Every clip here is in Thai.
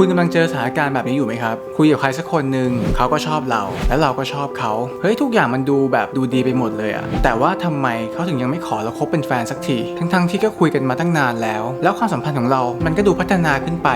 คุณกำลังเจอสถานการณ์แบบนี้อยู่ไหมครับ คุยกับใครสักคนหนึ่งเขาก็ชอบเรา แล้วเราก็ชอบเขา เฮ้ยทุกอย่างมันดูแบบดูดีไปหมดเลยอะแต่ว่าทำไมเขาถึงยังไม่ขอเราคบเป็นแฟนสักที ทั้งๆที่ก็คุยกันมาตั้งนานแล้ว แล้วความสัมพันธ์ของเรา มันก็ดูพัฒนาขึ้นไป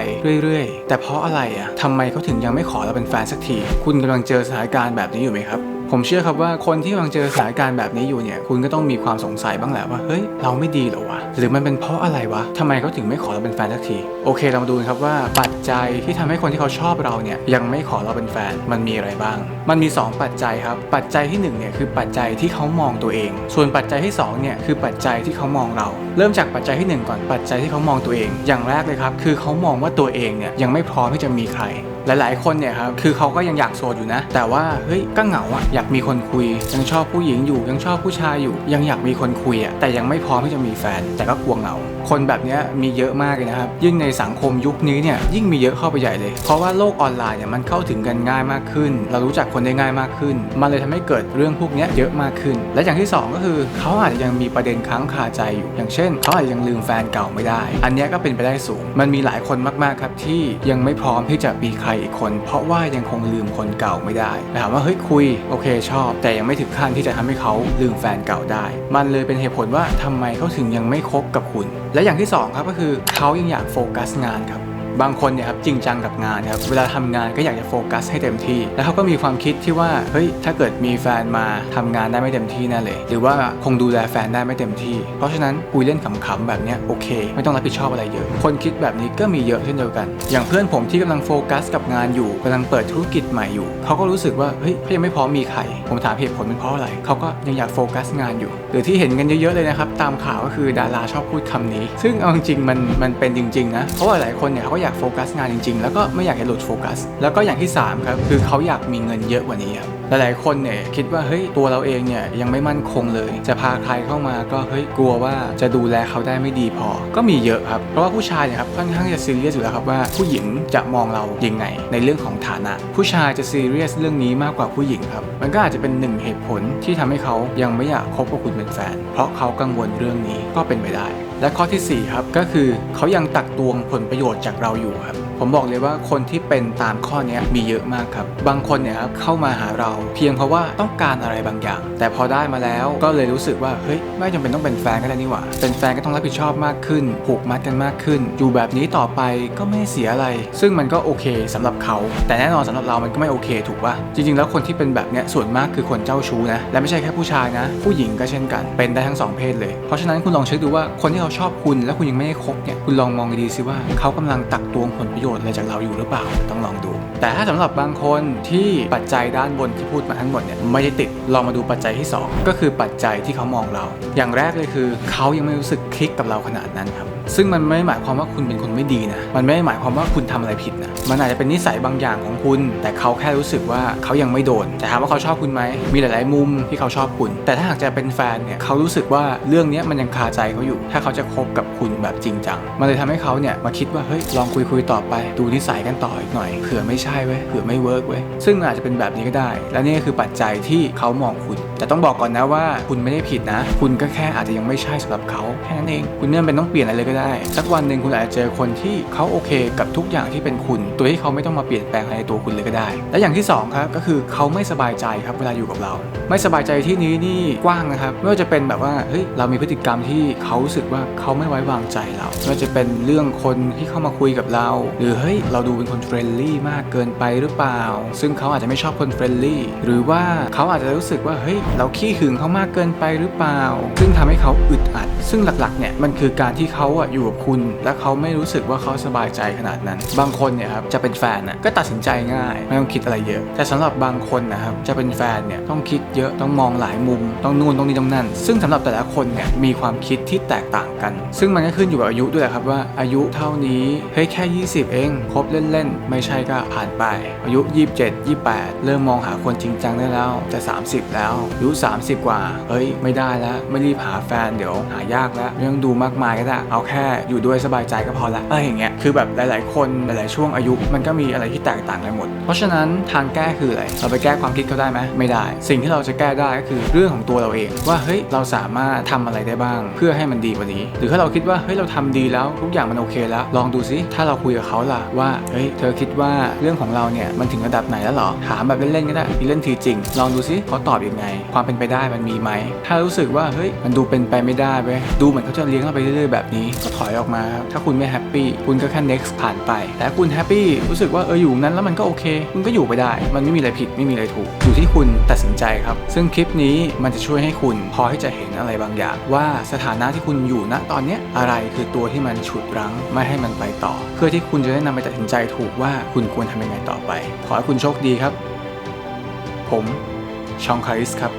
เรื่อยๆ แต่เพราะอะไรอะทำไมเขาถึงยังไม่ขอเราเป็นแฟนสักที คุณกำลังเจอสถานการณ์แบบนี้อยู่ไหมครับ ผมเชื่อครับว่าคนที่กำลังเจอสถานการณ์แบบนี้อยู่เนี่ย คุณก็ต้องมีความสงสัยบ้างแหละว่า เฮ้ย เราไม่ดีหรอวะ หรือมันเป็นเพราะอะไรวะทำไมเขาถึงไม่ขอเราเป็นแฟนสักที โอเค เรามาดูครับว่าปัจจัยที่ทำให้คนที่เขาชอบเราเนี่ยยังไม่ขอเราเป็นแฟน มันมีอะไรบ้าง มันมี 2 ปัจจัยครับ ปัจจัยที่1เนี่ยคือปัจจัยที่เขามองตัวเอง ส่วนปัจจัยที่2เนี่ยคือปัจจัยที่เขามองเรา เริ่มจากปัจจัยที่ 1 ก่อน ปัจจัยที่เขามองตัวเอง อย่างแรกเลยครับ คือเขามองว่าตัวเองเนี่ยยังไม่พร้อมที่จะมีใคร หลายๆ คนเนี่ยครับคือเขาก็ยังอยากโสดอยู่นะ แต่ว่าเฮ้ยก็เหงาอะอยากมีคนคุย ยังชอบผู้หญิงอยู่ยังชอบผู้ชายอยู่ ยังอยากมีคนคุยอะแต่ยังไม่พร้อมที่จะมีแฟน แต่ก็กลัวเหงา คนแบบนี้มีเยอะมากเลยนะครับยิ่งในสังคมยุคนี้เนี่ยยิ่งมีเยอะเข้าไปใหญ่เลย เพราะว่าโลกออนไลน์เนี่ยมันเข้าถึงกันง่ายมากขึ้น เรารู้จักคนได้ง่ายมากขึ้น มันเลยทำให้เกิดเรื่องพวกนี้เยอะมากขึ้น และอย่างที่สองก็คือเขาอาจจะยังมีประเด็นค้างคาใจอยู่ อย่างเช่นเขาอาจจะยังลืมแฟนเก่าไม่ได้ อันนี้ก็เป็นไปได้สูง มันมีหลายคนมากๆครับที่ยังไม่พร้อมที่จะมีใครอีกคน เพราะว่ายังคงลืมคนเก่าไม่ได้ถามว่าเฮ้ยคุยโอเคชอบ แต่ยังไม่ถึงขั้นที่จะทำให้เขาลืมแฟนเก่าได้ มันเลยเป็นเหตุผลว่าทำไมเขาถึงยังไม่คบกับคุณ และอย่างที่สองครับก็คือเขายังอยากโฟกัสงานครับ บางคนเนี่ยครับจริงจังกับงานครับเวลาทำงานก็อยากจะโฟกัสให้เต็มที่ แล้วเขาก็มีความคิดที่ว่าเฮ้ยถ้าเกิดมีแฟนมาทำงานได้ไม่เต็มที่แน่เลย หรือว่าคงดูแลแฟนได้ไม่เต็มที่ เพราะฉะนั้นคุยเล่นขำๆแบบเนี้ยโอเค ไม่ต้องรับผิดชอบอะไรเยอะ คนคิดแบบนี้ก็มีเยอะเช่นเดียวกัน อย่างเพื่อนผมที่กำลังโฟกัสกับงานอยู่กำลังเปิดธุรกิจใหม่อยู่เขาก็รู้สึกว่าเฮ้ยเขายังไม่พร้อมมีใครผมถามเหตุผลเป็นเพราะอะไรเขาก็ยังอยากโฟกัสงานอยู่ หรือที่เห็นกันเยอะๆเลยนะครับตามข่าวก็คือดาราชอบพูดคำนี้ ซึ่งเอาจริงๆมันมันเป็นจริงๆนะเพราะว่าหลายคนเนี่ยเขาก็อยากโฟกัสงานจริงๆ แล้วก็ไม่อยากให้หลุดโฟกัส แล้วก็อย่างที่3ครับคือเขาอยากมีเงินเยอะกว่านี้ครับ หลายๆคนเนี่ยคิดว่าเฮ้ยตัวเราเองเนี่ยยังไม่มั่นคงเลย จะพาใครเข้ามาก็เฮ้ยกลัวว่าจะดูแลเขาได้ไม่ดีพอ ก็มีเยอะครับเพราะว่าผู้ชายเนี่ยครับค่อนข้างจะซีเรียสอยู่แล้วครับว่าผู้หญิงจะมองเรายังไงในเรื่องของฐานะ ผู้ชายจะซีเรียสเรื่องนี้มากกว่าผู้หญิงครับมันก็อาจจะเป็นหนึ่งเหตุผลที่ทำให้เขายังไม่อยากคบกับคุณเป็นแฟน เพราะเขากังวลเรื่องนี้ก็เป็นไปได้ และข้อทีสี่4ครับก็คือเขายังตักตวงผลประโยชน์จากเราอยู่ครับ ผมบอกเลยว่าคนที่เป็นตามข้อนี้มีเยอะมากครับ บางคนเนี่ยครับเข้ามาหาเราเพียงเพราะว่าต้องการอะไรบางอย่าง แต่พอได้มาแล้วก็เลยรู้สึกว่าเฮ้ยไม่จำเป็นต้องเป็นแฟนก็ได้นี่หว่า เป็นแฟนก็ต้องรับผิดชอบมากขึ้น ผูกมัดกันมากขึ้น อยู่แบบนี้ต่อไปก็ไม่เสียอะไร ซึ่งมันก็โอเคสำหรับเขา แต่แน่นอนสำหรับเรามันก็ไม่โอเคถูกปะจริง ๆ แล้วคนที่เป็นแบบเนี้ยส่วนมากคือคนเจ้าชู้นะและไม่ใช่แค่ผู้ชายนะ ผู้หญิงก็เช่นกันเป็นได้ทั้งสองเพศเลย เพราะฉะนั้นคุณลองเช็คดูว่าคนที่เขาชอบคุณ และคุณยังไม่ได้คบเนี่ยคุณลองมองดีๆสิว่าเขากำลังตักตวงผลประโยชน์อะไรจากเราอยู่หรือเปล่าต้องลองดู แต่ถ้าสำหรับบางคนที่ปัจจัยด้านบนที่พูดมาทั้งหมดเนี่ยไม่ได้ติดลองมาดูปัจจัยที่สองก็คือปัจจัยที่เขามองเรา อย่างแรกเลยคือ เขายังไม่รู้สึกคลิกกับเราขนาดนั้นครับ ซึ่งมันไม่หมายความว่าคุณเป็นคนไม่ดีนะ มันไม่ได้หมายความว่าคุณทำอะไรผิดนะ มันอาจจะเป็นนิสัยบางอย่างของคุณ แต่เขาแค่รู้สึกว่าเขายังไม่โดน แต่ถามว่าเขาชอบคุณไหม มีหลาย ๆ มุมที่เขาชอบคุณ แต่ถ้าหากจะเป็นแฟนเนี่ย เขารู้สึกว่าเรื่องนี้มันยังคาใจเขาอยู่ ถ้าเขาจะคบกับคุณแบบจริงจัง มันเลยทำให้เขาเนี่ยมาคิดว่า เฮ้ย ลองคุยคุยๆต่อไป ดูนิสัยกันต่ออีกหน่อย เผื่อไม่ใช่เว้ย เผื่อไม่เวิร์กเว้ย ซึ่งอาจจะเป็นแบบนี้ก็ได้ และนี่ก็คือปัจจัยที่เขามองคุณ แต่ต้องบอกก่อนนะว่าคุณไม่ได้ผิดนะ คุณก็แค่อาจจะยังไม่ใช่สำหรับเขาแค่นั้นเอง คุณไม่จำเป็นต้องเปลี่ยนอะไรเลยก็ได้สักวันหนึ่งคุณอาจจะเจอคนที่เขาโอเคกับทุกอย่างที่เป็นคุณโดยที่เขาไม่ต้องมาเปลี่ยนแปลงอะไรในตัวคุณเลยก็ได้ และอย่างที่สองครับก็คือเขาไม่สบายใจครับเวลาอยู่กับเรา ไม่สบายใจที่นี้นี่กว้างนะครับไม่ว่าจะเป็นแบบว่าเฮ้ยเรามีพฤติกรรมที่เขารู้สึกว่าเขาไม่ไว้วางใจเราไม่ว่าจะเป็นเรื่องคนที่เข้ามาคุยกับเรา หรือเฮ้ยเราดูเป็นคนเฟรนลี่มากเกินไปหรือเปล่า ซึ่งเขาอาจจะไม่ชอบคนเฟรนลี่หรือว่าเขาอาจจะรู้สึกว่าเฮ้ยเราขี้หึงเขามากเกินไปหรือเปล่า ซึ่งทำให้เขาอึดอัด ซึ่งหลักๆเนี่ยมันคือการที่เขาอยู่กับคุณ และเขาไม่รู้สึกว่าเขาสบายใจขนาดนั้น บางคนเนี่ยครับจะเป็นแฟนนะก็ตัดสินใจง่าย ไม่ต้องคิดอะไรเยอะ แต่สำหรับบางคนนะครับจะเป็นแฟนเนี่ยต้องคิดเยอะต้องมองหลายมุม ต้องนู่นต้องนี่ต้องนั่น ซึ่งสำหรับแต่ละคนเนี่ยมีความคิดที่แตกต่างกัน ซึ่งมันก็ขึ้นอยู่กับอายุด้วยแหละครับว่าอายุเท่านี้เฮ้ยแค่ 20 เองคบเล่นๆไม่ใช่ก็ผ่านไป อายุ 27 28 เริ่มมองหาคนจริงจังได้แล้วจะ 30 แล้วอายุ 30 กว่าเฮ้ยไม่ได้แล้วไม่รีบหาแฟนเดี๋ยวหายากแล้วไม่ต้องดูมากมายก็ได้เอาแค่อยู่ด้วยสบายใจก็พอละอะไรอย่างเงี้ยคือแบบหลาย ๆ คนหลาย ๆ ช่วงอายุ มันก็มีอะไรที่แตกต่างกันหมด เพราะฉะนั้นทางแก้คืออะไรเราไปแก้ความคิดเขาได้ไหมไม่ได้ สิ่งที่เราจะแก้ได้ก็คือเรื่องของตัวเราเอง ว่าเฮ้ยเราสามารถทำอะไรได้บ้าง เพื่อให้มันดีกว่านี้ หรือถ้าเราคิดว่าเฮ้ยเราทำดีแล้วทุกอย่างมันโอเคแล้ว ลองดูซิถ้าเราคุยกับเขาล่ะว่าเฮ้ยเธอคิดว่าเรื่องของเราเนี่ยมันถึงระดับไหนแล้วหรอถามแบบเล่น ๆ ก็ได้ทีเล่นทีจริง ลองดูซิเขาตอบยังไง ความเป็นไปได้มันมีไหมถ้ารู้สึกว่าเฮ้ยมันดูเป็นไปไม่ได้เว้ยดูเหมือนเขาจะเลี้ยงเราไปเรื่อยๆแบบนี้ก็ถอยออกมา ถ้าคุณไม่แฮปปี้คุณก็แค่ next ผ่านไป แต่คุณแฮปปี้รู้สึกว่าเอออยู่นั้นแล้วมันก็โอเค คุณก็อยู่ไปได้ มันไม่มีอะไรผิดไม่มีอะไรถูก อยู่ที่คุณตัดสินใจครับ ซึ่งคลิปนี้มันจะช่วยให้คุณพอที่จะเห็นอะไรบางอย่าง ว่าสถานะที่คุณอยู่ณตอนนี้อะไรคือตัวที่มันฉุดรั้งไม่ให้มันไปต่อ เพื่อที่คุณจะได้นำไปตัดสินใจถูกว่าคุณควรทำยังไงต่อไป ขอให้คุณโชคดีครับ ผมชองคาริสครับ